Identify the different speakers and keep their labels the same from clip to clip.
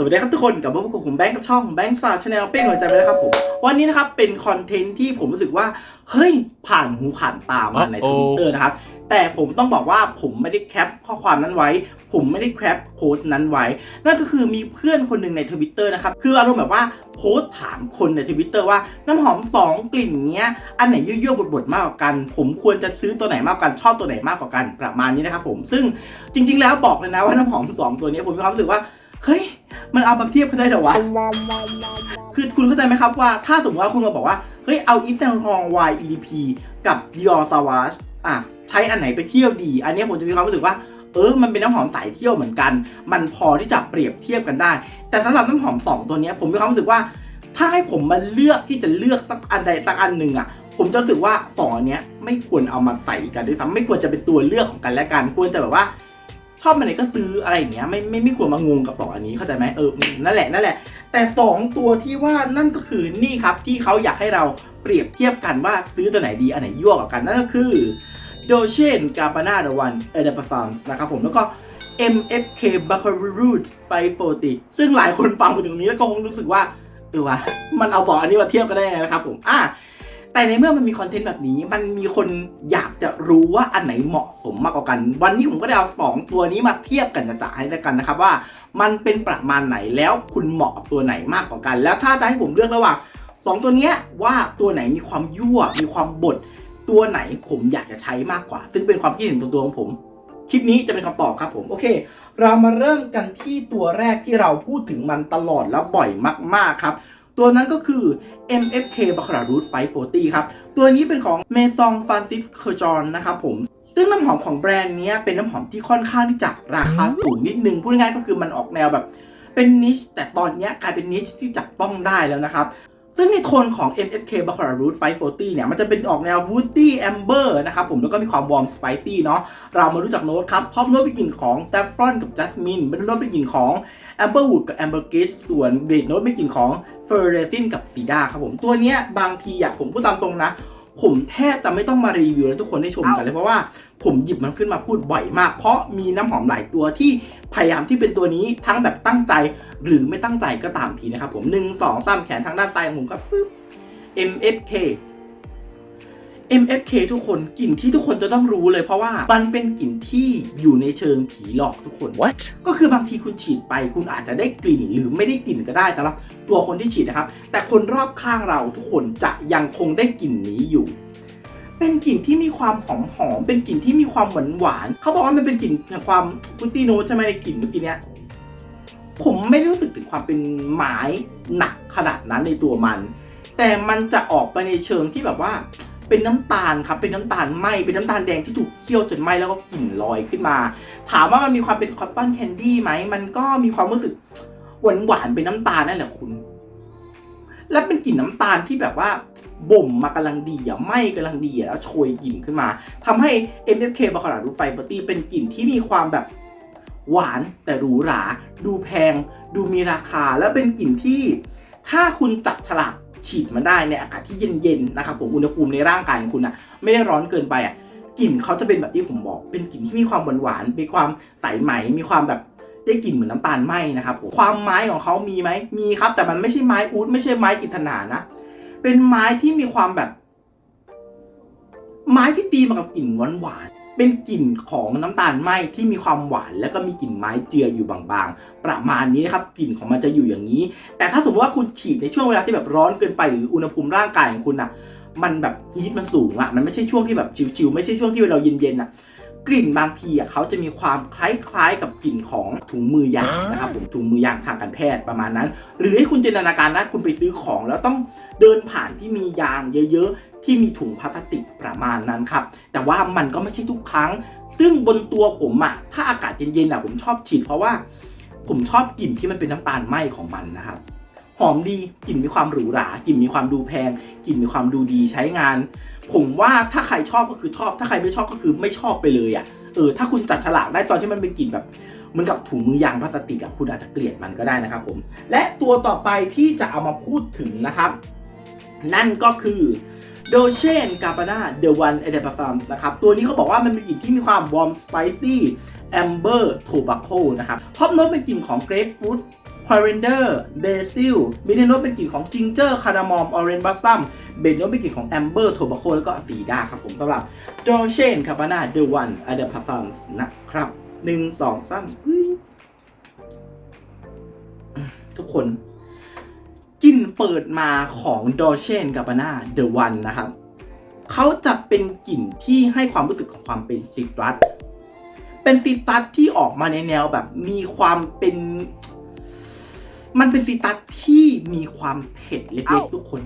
Speaker 1: สวัสดีครับทุกคนกลับมาพบกับผมแบงค์กับช่องแบงค์ซาชาแนลเป้งหัวใจไปแล้วครับผมวันนี้นะครับเป็นคอนเทนต์ที่ผมรู้สึกว่าเฮ้ยผ่านหูผ่านตามาในท
Speaker 2: Uh-oh
Speaker 1: วิตเตอร์นะครับแต่ผมต้องบอกว่าผมไม่ได้แคปข้อความนั้นไว้ ผมไม่ได้แคปโพสต์นั้นไว้ นั่นก็คือมีเพื่อนคนหนึ่งในทวิตเตอร์นะครับคืออารมณ์แบบว่าโพสต์ถามคนในทวิตเตอร์ว่าน้ำหอม 2 กลิ่นเนี้ยอันไหนยั่วๆบดๆมากกว่ากัน ผมควรจะซื้อตัวไหนมากกว่ากันชอบตัวไหนมากกว่ากันประมาณนี้นะครับผมซึ่งจริง ๆ แล้วบอกเลยนะว่าน้ำหอมสองตัวเนี้ยผมมีความรู้สึกว่า เฮ้ย มันเอามาเทียบกันได้เหรอวะ คือคุณเข้าใจไหมครับว่าถ้าสมมติว่าคุณมาบอกว่า เฮ้ย เอาอีสแตนคอง Y EDP กับ Dior Sauvage อะ ใช้อันไหนไปเที่ยวดี อันนี้ผมจะมีความรู้สึกว่า เออ มันเป็นน้ำหอมสายเที่ยวเหมือนกัน มันพอที่จะเปรียบเทียบกันได้ แต่สำหรับน้ำหอม 2 ตัวนี้ผมมีความรู้สึกว่า ถ้าให้ผมมาเลือกที่จะเลือกสักอันใดสักอันหนึ่งอะผมจะรู้สึกว่าสองอันเนี้ยไม่ควรเอามาใส่กันด้วยซ้ำไม่ควรจะเป็นตัวเลือกของกันและกัน ควรจะแบบว่า ชอบอันไหนก็ซื้ออะไรอย่างเงี้ยไม่ไม่ไม่ควรมางงกับสองอันนี้เข้าใจไหมเออนั่นแหละนั่นแหละ แต่ 2 ตัวที่ว่านั่นก็คือนี่ครับที่เขาอยากให้เราเปรียบเทียบกันว่าซื้อตัวไหนดีอันไหนยั่วกว่ากันนั่นก็คือ d o c e n Gabbana The One e d e p a f a r m s นะครับผมแล้วก็ MFK Baccarat 540ซึ่งหลายคนฟังไปถึงนี้แล้วก็คงรู้สึกว่าเออวะมันเอาสองอันนี้มาเทียบกันได้ไงนะครับผมอะ แต่ในเมื่อมันมีคอนเทนต์แบบนี้ มันมีคนอยากจะรู้ว่าอันไหนเหมาะสมมากกว่ากัน วันนี้ผมก็ได้เอาสองตัวนี้มาเทียบกันจะให้แล้วกันนะครับว่า มันเป็นประมาณไหนแล้วคุณเหมาะกับตัวไหนมากกว่ากัน แล้วถ้าจะให้ผมเลือกระหว่างสองตัวนี้ว่าตัวไหนมีความยั่ว มีความบดตัวไหนผมอยากจะใช้มากกว่า ซึ่งเป็นความคิดเห็นตัวตัวของผมคลิปนี้จะเป็นคำตอบครับผม โอเค เรามาเริ่มกันที่ตัวแรกที่เราพูดถึงมันตลอดและบ่อยมาก ๆ ครับ ตัวนั้นก็คือ MFK Baccarat Root 540 ครับ ตัวนี้เป็นของ Maison Francis c o r j o n นะครับผมซึ่งน้ำหอมของแบรนด์นี้เป็นน้ำหอมที่ค่อนข้างที่จะราคาสูงนิดนึง พูดง่ายก็คือมันออกแนวแบบเป็นนิชแต่ตอนนี้กลายเป็นนิชที่จับต้องได้แล้วนะครับ ซึ่งในโทนของ MFK Baccarat Root 540 เนี่ย มันจะเป็นออกแนว woody amber นะครับผม แล้วก็มีความ warm spicy เนาะ เรามารู้จักโน้ตครับพร้อมโน้ตเป็นกลิ่นของ saffron กับ jasmine เป็นโน้ตเป็นกลิ่นของ amberwood กับ ambergris ส่วนเบสโน้ตเป็นกลิ่นของ f e r r e s i n กับ cedar ครับผม ตัวเนี้ยบางทีอยากผมพูดตามตรงนะ ผมแทบจะไม่ต้องมารีวิวแล้วทุกคนได้ชมกันเลยเพราะว่าผมหยิบมันขึ้นมาพูดบ่อยมาก เพราะมีน้ำหอมหลายตัวที่พยายามที่เป็นตัวนี้ทั้งแบบตั้งใจหรือไม่ตั้งใจก็ตามทีนะครับผมหนึ่งสองสามแขนทางด้านซ้ายของผมก็ฟึบ MFK MFK ทุกคนกลิ่นที่ทุกคนจะต้องรู้เลยเพราะว่ามันเป็นกลิ่นที่อยู่ในเชิงผีหลอกทุกคน
Speaker 2: What
Speaker 1: ก็คือบางทีคุณฉีดไปคุณอาจจะได้กลิ่นหรือไม่ได้กลิ่นก็ได้สำหรับตัวคนที่ฉีดนะครับ แต่คนรอบข้างเราทุกคนจะยังคงได้กลิ่นนี้อยู่เป็นกลิ่นที่มีความหอมหอมๆเป็นกลิ่นที่มีความหวานหวานๆเขาบอกว่ามันเป็นกลิ่นแห่งความพุตตี้โนตใช่ไหมในกลิ่นเมื่อกี้เนี้ย ผมไม่รู้สึกถึงความเป็นไม้หนักขนาดนั้นในตัวมัน แต่มันจะออกไปในเชิงที่แบบว่า เป็นน้ำตาลครับ เป็นน้ำตาลไหมเป็นน้ำตาลแดงที่ถูกเคี่ยวจนไหมแล้วก็กลิ่นลอยขึ้นมา ถามว่ามันมีความเป็นคอตตอนแคนดี้ไหม มันก็มีความรู้สึกหวานหวานๆเป็นน้ำตาลนั่นแหละคุณ และเป็นกลิ่นน้ำตาลที่แบบว่าบ่มมากำลังดีอะไหมกำลังดีอะแล้วโชยกลิ่นขึ้นมาทำให้ MFK บาคาราดูไฟปาร์ตี้เป็นกลิ่นที่มีความแบบหวานแต่หรูหรา ดูแพง ดูมีราคา แล้วเป็นกลิ่นที่ ถ้าคุณจับฉลาก ฉีดมันได้ในอากาศที่เย็นๆนะครับผมอุณหภูมิในร่างกายของคุณนะไม่ได้ร้อนเกินไปอะกลิ่นเขาจะเป็นแบบที่ผมบอก เป็นกลิ่นที่มีความหวานๆมีความใสไหมมีความแบบได้กลิ่นเหมือนน้ำตาลไหมนะครับผมความไม้ของเขามีไหมมีครับ แต่มันไม่ใช่ไม้อูดไม่ใช่ไม้กฤษณานะเป็นไม้ที่มีความแบบ ไม้ที่ตีมากับกลิ่นหวานๆ เป็นกลิ่นของน้ำตาลไหมที่มีความหวานแล้วก็มีกลิ่นไม้เจืออยู่บางๆ ประมาณนี้นะครับกลิ่นของมันจะอยู่อย่างนี้ แต่ถ้าสมมติว่าคุณฉีดในช่วงเวลาที่แบบร้อนเกินไปหรืออุณหภูมิร่างกายของคุณนะมันแบบฮีทมันสูงอะมันไม่ใช่ช่วงที่แบบชิวๆไม่ใช่ช่วงที่เราเย็นๆอะ กลิ่นบางทีอะเขาจะมีความคล้ายๆกับกลิ่นของถุงมือยางนะครับผมถุงมือยางทางการแพทย์ประมาณนั้น หรือให้คุณจินตนาการนะคุณไปซื้อของ แล้วต้องเดินผ่านที่มียางเยอะๆ ที่มีถุงพลาสติกประมาณนั้นครับแต่ว่ามันก็ไม่ใช่ทุกครั้ง ซึ่งบนตัวผมอะถ้าอากาศเย็นๆอะผมชอบฉีดเพราะว่า ผมชอบกลิ่นที่มันเป็นน้ำตาลไหมของมันนะครับ หอมดีกลิ่นมีความหรูหรากลิ่นมีความดูแพงกลิ่นมีความดูดีใช้งาน ผมว่าถ้าใครชอบก็คือชอบ ถ้าใครไม่ชอบก็คือไม่ชอบไปเลยอะ่ะเออถ้าคุณจัดฉลากได้ตอนที่มันเป็นกลิ่นแบบเหมือนกับถุงมือยางพลาสติกอะคุณอาจจะเกลียดมันก็ได้นะครับผม และตัวต่อไปที่จะเอามาพูดถึงนะครับ นั่นก็คือโดเชนกาบาน่าเดวันเอเดปาฟาร์มนะครับ ตัวนี้เขาบอกว่ามันเป็นกลิ่นที่มีความวอร์มสไปซี่แอมเบอร์โทบาโคนะครับท็อปโน้ตเป็นกลิ่นของเกรฟฟูด พอยเรนเดอร์เบซิลมีในโนตเป็นกลิ่นของจิงเจอร์คาร์ดามอมออเรนบัสซัมเบนโนตเป็นกลิ่นของแอมเบอร์โทบาโคแล้วก็สีดาครับผมสำหรับดอเชนคาบานาเดวันอเดรพาซัมส์นะครับหนึ่งสองสามทุกคนกลิ่นเปิดมาของดอเชนคาบานาเดอะวันนะครับเขาจะเป็นกลิ่นที่ให้ความรู้สึกของความเป็นซิตรัสเป็นซิตรัสที่ออกมาในแนวแบบมีความเป็น มันเป็นซิตรัสที่มีความเผ็ดเล็กๆทุกคน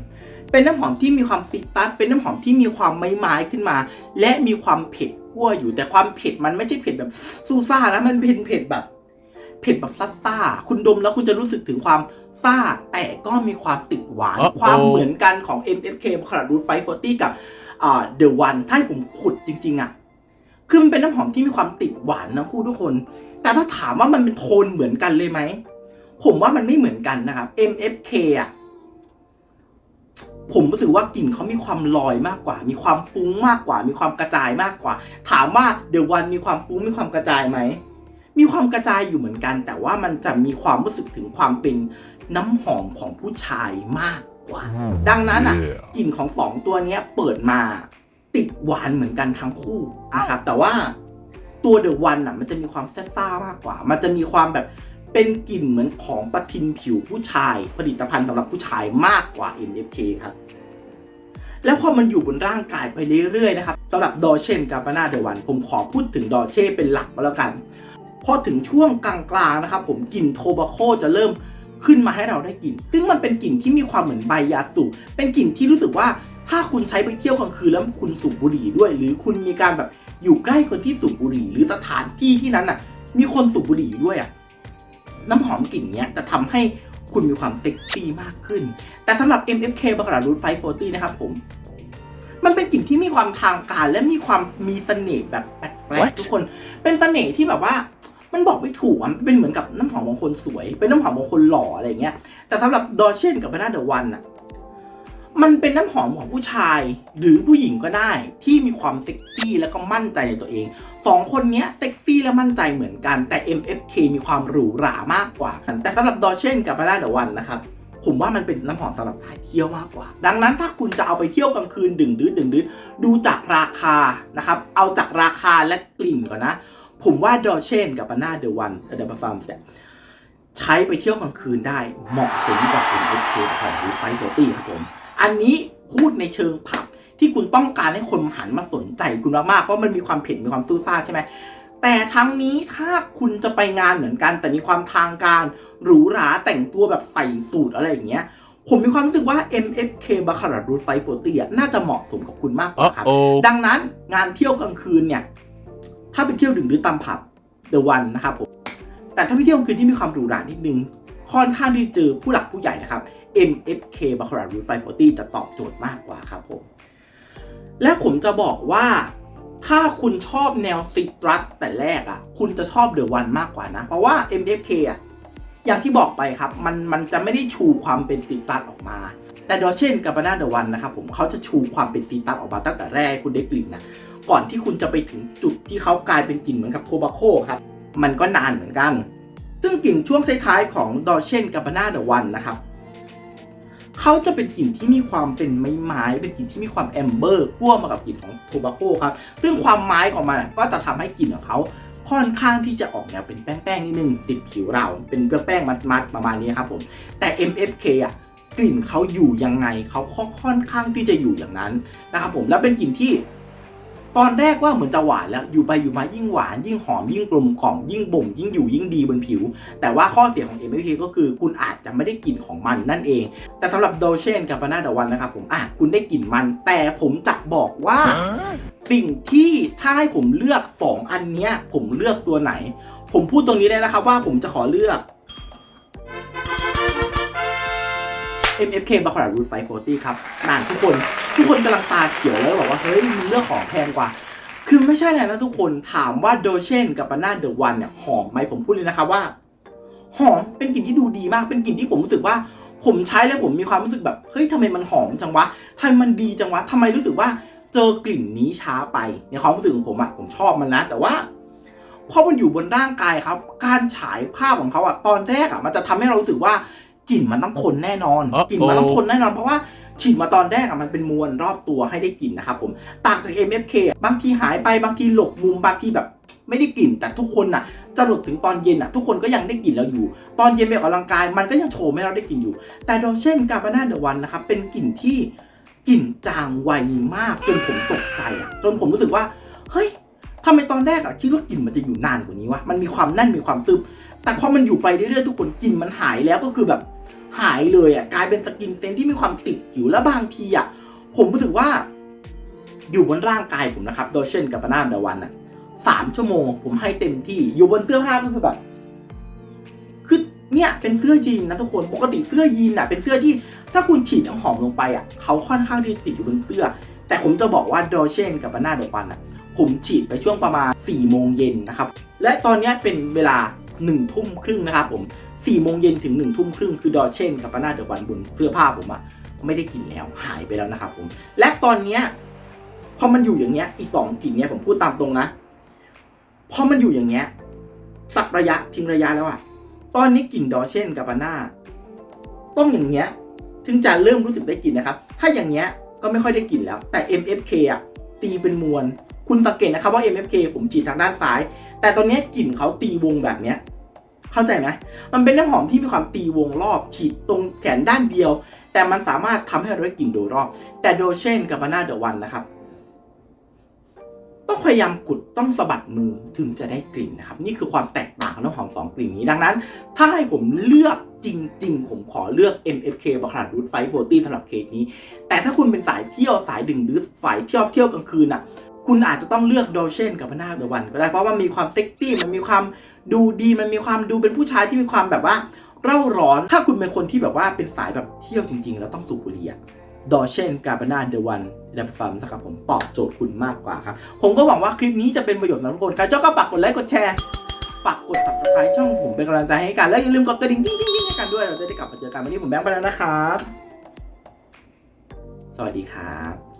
Speaker 1: เป็นน้ำหอมที่มีความซิตรัส เป็นน้ำหอมที่มีความไม้ไม้ขึ้นมา และมีความเผ็ดกั้วอยู่ แต่ความเผ็ดมันไม่ใช่เผ็ดแบบซูซ่านะ มันเป็นเผ็ดแบบ เผ็ดแบบซ่าๆคุณดมแล้วคุณจะรู้สึกถึงความซ่า แต่ก็มีความติดหวาน
Speaker 2: Uh-oh
Speaker 1: ความเหมือนกันของ MFK บคาราดูไฟฟอร์ตี้กับอ่า The One ถ้าให้ผมขุดจริง ๆ อะ คือมันเป็นน้ำหอมที่มีความติดหวานนะคู่ทุกคน แต่ถ้าถามว่ามันเป็นโทนเหมือนกันเลยไหม ผมว่ามันไม่เหมือนกันนะครับ MFK อะผมรู้สึกว่ากลิ่นเขามีความลอยมากกว่า มีความฟุ้งมากกว่า มีความกระจายมากกว่า ถามว่า The One มีความฟุ้งมีความกระจายไหม มีความกระจายอยู่เหมือนกัน แต่ว่ามันจะมีความรู้สึกถึงความเป็นน้ำหอมของผู้ชายมากกว่า ดังนั้นอะ
Speaker 2: Yeah.
Speaker 1: กลิ่นของสองตัวเนี้ยเปิดมาติดหวานเหมือนกันทั้งคู่นะครับแต่ว่าตัวเดอะวันอะ มันจะมีความแซ่บๆมากกว่า มันจะมีความแบบ เป็นกลิ่นเหมือนของปะทินผิวผู้ชาย ผลิตภัณฑ์สำหรับผู้ชายมากกว่า NFK ครับ แล้วพอมันอยู่บนร่างกายไปเรื่อยๆนะครับสำหรับดอเชนกาปานาเดวัน ผมขอพูดถึงดอเช่เป็นหลักก็แล้วกัน พอถึงช่วงกลางๆนะครับผมกลิ่นโทบาโคจะเริ่มขึ้นมาให้เราได้กลิ่น ซึ่งมันเป็นกลิ่นที่มีความเหมือนใบยาสูบ เป็นกลิ่นที่รู้สึกว่าถ้าคุณใช้ไปเที่ยวกลางคืนแล้วคุณสูบบุหรี่ด้วย หรือคุณมีการแบบอยู่ใกล้คนที่สูบบุหรี่ หรือสถานที่ที่นั้นอะ มีคนสูบบุหรี่ด้วยอะ น้ำหอมกลิ่นเนี้ยจะทำให้คุณมีความเซ็กซี่มากขึ้น แต่สำหรับ MFK บาคารารูทไฟโฟตี้นะครับผม มันเป็นกลิ่นที่มีความทางการและมีความมีเสน่ห์แบบแปลก
Speaker 2: What?
Speaker 1: ๆทุกคน เป็นเสน่ห์ที่แบบว่ามันบอกไม่ถูกอะมันเป็นเหมือนกับน้ำหอมของคนสวย เป็นน้ำหอมของคนหล่ออะไรเงี้ย แต่สำหรับดอเชนกับ b a n a The One อะ มันเป็นน้ำหอมของผู้ชายหรือผู้หญิงก็ได้ที่มีความเซ็กซี่แล้วก็มั่นใจในตัวเองสองคนนี้เซ็กซี่และมั่นใจเหมือนกัน แต่ MFK มีความหรูหรามากกว่า แต่สำหรับดอเชนกับ b a n a The One นะครับผมว่ามันเป็นน้ำหอมสำหรับสายเที่ยวมากกว่า ดังนั้นถ้าคุณจะเอาไปเที่ยวกลางคืนดึงดื้อดึงดื้อดูจากราคานะครับ เอาจากราคาและกลิ่นก่อนนะ ผมว่าดอเชนกับบานาเดวันเดบฟาร์มเนี่ยใช้ไปเที่ยวกลางคืนได้เหมาะสมกว่า MFK ของรูไฟโบตี้ครับผม อันนี้พูดในเชิงผับที่คุณต้องการให้คนหันมาสนใจคุณมากๆเพราะมันมีความเผ็ดมีความซู่ซ่าใช่ไหมแต่ทั้งนี้ถ้าคุณจะไปงานเหมือนกัน แต่มีความทางการหรูหราแต่งตัวแบบใส่สูทอะไรอย่างเงี้ยผมมีความรู้สึกว่า MFK b a c a r a t Root 540อะน่าจะเหมาะสมกับคุณมากกว่าครับ
Speaker 2: Uh-oh.
Speaker 1: ดังนั้นงานเที่ยวกลางคืนเนี่ย ถ้าไปเที่ยวดึกหรือตามผับ The One นะครับผม แต่ถ้าไปเที่ยวกลางคืนที่มีความหรูหรานิดนึง ค่อนข้างที่เจอผู้หลักผู้ใหญ่นะครับ MFK b a c a r a t Root 540 จะตอบโจทย์มากกว่าครับผม และผมจะบอกว่าถ้าคุณชอบแนวซิตรัสแต่แรกอะ คุณจะชอบ The One มากกว่านะ เพราะว่า MFK อะอย่างที่บอกไปครับ มันมันจะไม่ได้ชูความเป็นซิตรัสออกมา แต่ดอเช่นกับบานาเดวันนะครับผมเขาจะชูความเป็นซีตัสออกมาตั้งแต่แรกคุณได้กลิ่นนะก่อนที่คุณจะไปถึงจุดที่เขากลายเป็นกลิ่นเหมือนกับโทบาโคครับ มันก็นานเหมือนกัน ซึ่งกลิ่นช่วงท้ายๆของดอเช่นกับบานาเดวันนะครับ เขาจะเป็นกลิ่นที่มีความเป็นไม้ไม้เป็นกลิ่นที่มีความแอมเบอร์พ่วงมากับกลิ่นของโทบาโคครับ ซึ่งความไม้ของมันก็จะทำให้กลิ่นของเขาค่อนข้างที่จะออกแนวเป็นแป้งๆนิดนึงติดผิวเรา เป็นแป้งมัดๆประมาณนี้ครับผม แต่ MFK อะกลิ่นเขาอยู่ยังไงเขาค่อนข้างที่จะอยู่อย่างนั้นนะครับผมแล้วเป็นกลิ่นที่ ตอนแรกว่าเหมือนจะหวานแล้วอยู่ไปอยู่มายิ่งหวาน ยิ่งหอมยิ่งกลมกล่อมยิ่งบ่มยิ่งอยู่ยิ่งดีบนผิว แต่ว่าข้อเสียของ MFK ก็คือคุณอาจจะไม่ได้กลิ่นของมันนั่นเอง แต่สำหรับโดเชนกับปานาดาวันนะครับผมอะคุณได้กลิ่นมัน แต่ผมจะบอกว่า
Speaker 2: Huh?
Speaker 1: สิ่งที่ถ้าให้ผมเลือก 2 อันเนี้ย ผมเลือกตัวไหน ผมพูดตรงนี้ได้นะครับว่าผมจะขอเลือก MFK b a c a r a t Root 540ครับนานทุกคน ทุกคนกำลังตาเขียวแล้วบอกว่าเฮ้ยมึงเลือกของแพงกว่า คือไม่ใช่เลยนะทุกคนถามว่าโดเชนกับปานาเดอะวันเนี่ยหอมไหมผมพูดเลยนะครับว่า หอมเป็นกลิ่นที่ดูดีมากเป็นกลิ่นที่ผมรู้สึกว่า ผมใช้แล้วผมมีความรู้สึกแบบเฮ้ยทำไมมันหอมจังวะทำไมมันดีจังวะทำไมรู้สึกว่าเจอกลิ่นนี้ช้าไปในความรู้สึกของผมอะผมชอบมันนะ แต่ว่าเพราะมันอยู่บนร่างกายครับ การฉายภาพของเขาอะตอนแรกอะมันจะทำให้เรารู้สึกว่ากลิ่นมันต้องทนแน่นอน
Speaker 2: อ๋อก
Speaker 1: ลิ่นมันต้องทนแน่นอนเพราะว่า ฉีดมาตอนแรกอะมันเป็นมวลรอบตัวให้ได้กลิ่นนะครับผมต่างจาก MFK อะบางทีหายไปบางทีหลบมุมบางทีแบบไม่ได้กลิ่นแต่ทุกคนน่ะจะหลดถึงตอนเย็นอะ ทุกคนก็ยังได้กลิ่นเราอยู่ ตอนเย็นไปออกกำลังกายมันก็ยังโชว์ให้เราได้กลิ่นอยู่ แต่โดยเช่นกาบาน่าเดอะวันนะครับเป็นกลิ่นที่กลิ่นจางไวมากจนผมตกใจอะจนผมรู้สึกว่าเฮ้ยทำไมตอนแรกอะคิดว่ากลิ่นมันจะอยู่นานกว่านี้วะมันมีความแน่นมีความตึบแต่พอมันอยู่ไปเรื่อยๆทุกคนกลิ่นมันหายแล้วก็คือแบบ หายเลยอะกลายเป็นสกินเซนที่มีความติดอยู่แล้วบางทีอะผมรู้สึกว่า อยู่บนร่างกายผมนะครับโดยเช่นกาบาน่าเดวันอะสามชั่วโมง ผมให้เต็มที่อยู่บนเสื้อผ้าก็คือแบบคือเนี่ยเป็นเสื้อยีนนะทุกคนปกติเสื้อยีนอะเป็นเสื้อที่ถ้าคุณฉีดน้ำหอมลงไปอะเขาค่อนข้างที่ติดอยู่บนเสื้อ แต่ผมจะบอกว่าโดอเชนกับบานาเดอปันอะผมฉีดไปช่วงประมาณ4ี่โมงเย็นนะครับ และตอนนี้เป็นเวลา1นึ่ทุ่มครึ่งนะครับผม 4ี่โมงเย็นถึง1นึ่ทุ่มครึ่งคือดอเชนกับบานาเดอปันบนเสื้อผ้าผมอะไม่ได้กลิ่นแล้วหายไปแล้วนะครับผม และตอนเนี้ยพอมันอยู่อย่างเงี้ยอีกสองกลิ่นเนี้ยผมพูดตามตรงนะพอมันอยู่อย่างเงี้ยสักระยะทิ้งระยะแล้วอะตอนนี้กลิ่นดอเช่นกับบาน่าต้องอย่างเงี้ยถึงจะเริ่มรู้สึกได้กลิ่นนะครับ ถ้าอย่างเงี้ยก็ไม่ค่อยได้กลิ่นแล้ว แต่ MFK อะตีเป็นมวลคุณสังเกตนะครับว่า MFK ผมฉีดทางด้านซ้าย แต่ตอนนี้กลิ่นเขาตีวงแบบเนี้ย เข้าใจไหมมันเป็นน้ำหอมที่มีความตีวงรอบฉีดตรงแขนด้านเดียว แต่มันสามารถทำให้เราได้กลิ่นโดยรอบ แต่โดเช่นกับบานาเดอะวันนะครับ ต้องพยายามกุดต้องสะบัดมือถึงจะได้กลิ่นนะครับ นี่คือความแตกต่างของน้ำหอมสองกลิ่นนี้ดังนั้น ถ้าให้ผมเลือกจริง ๆ ผมขอเลือก MFK บาคาร์ดรูทไฟโฟตี้สำหรับเคสนี้ แต่ถ้าคุณเป็นสายเที่ยวสายดึงหรือสายเที่ยวเที่ยวกลางคืนอะคุณอาจจะต้องเลือกโดเชนกับพนาเดวันก็ได้เพราะว่ามีความเซ็กซี่มันมีความ ดูดีมันมีความดูเป็นผู้ชายที่มีความแบบว่า เร่าร้อนถ้าคุณเป็นคนที่แบบว่าเป็นสายแบบเที่ยวจริง ๆ แล้วต้องสูบบุหรี่อะดอเชนกาบานาเดวันดับฟัมนะครับผมตอบโจทย์คุณมากกว่าครับ ผมก็หวังว่าคลิปนี้จะเป็นประโยชน์สำหรับทุกคนใครชอบก็ฝากกดไลค์กดแชร์ฝากกด subscribe ช่องผมเป็นกำลังใจให้กัน และอย่าลืมกดกระดิ่งดิ้งดิ้งดิ้งให้กันด้วยเราจะได้กลับมาเจอกันวันนี้ผมแบงค์ไปแล้วนะครับ สวัสดีครับ